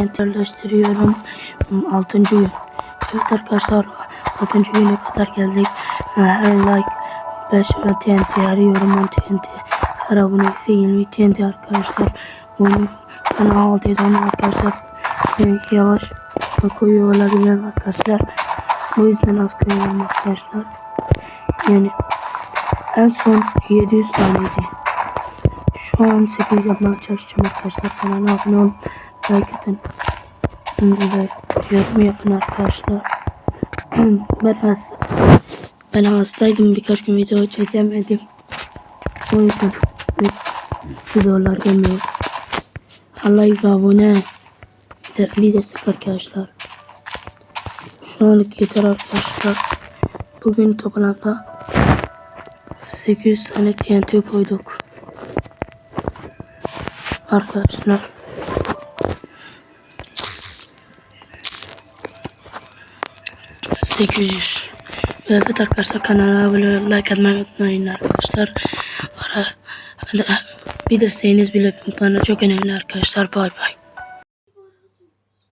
Enterleştiriyorum. 6. gün. Evet arkadaşlar 6. güne kadar geldik. Ee, Her like 5 TNT arıyorum 10 TNT. Her abone ise 20 TNT arkadaşlar. Oyun bana 6 tane arkadaşlar. Yavaş koyuyor olabilir arkadaşlar. Bu yüzden az koyuyorum arkadaşlar. Yani en son 700 taneydi. Şu an 8 yapmaya çalışacağım arkadaşlar. Kanala abone olun. Şimdi de yorum yapın arkadaşlar. ben has ben hastaydım birkaç gün video çekemedim. O yüzden videolar gelmiyor. Like abone bir de, bir de sık arkadaşlar. Şu anlık yeter arkadaşlar. Bugün toplamda 800 tane TNT koyduk. Arkadaşlar. Sekiz yüz. Evet arkadaşlar kanala abone like atmayı unutmayın arkadaşlar. Ara, bir desteğiniz bile bana çok önemli arkadaşlar. Bay bay.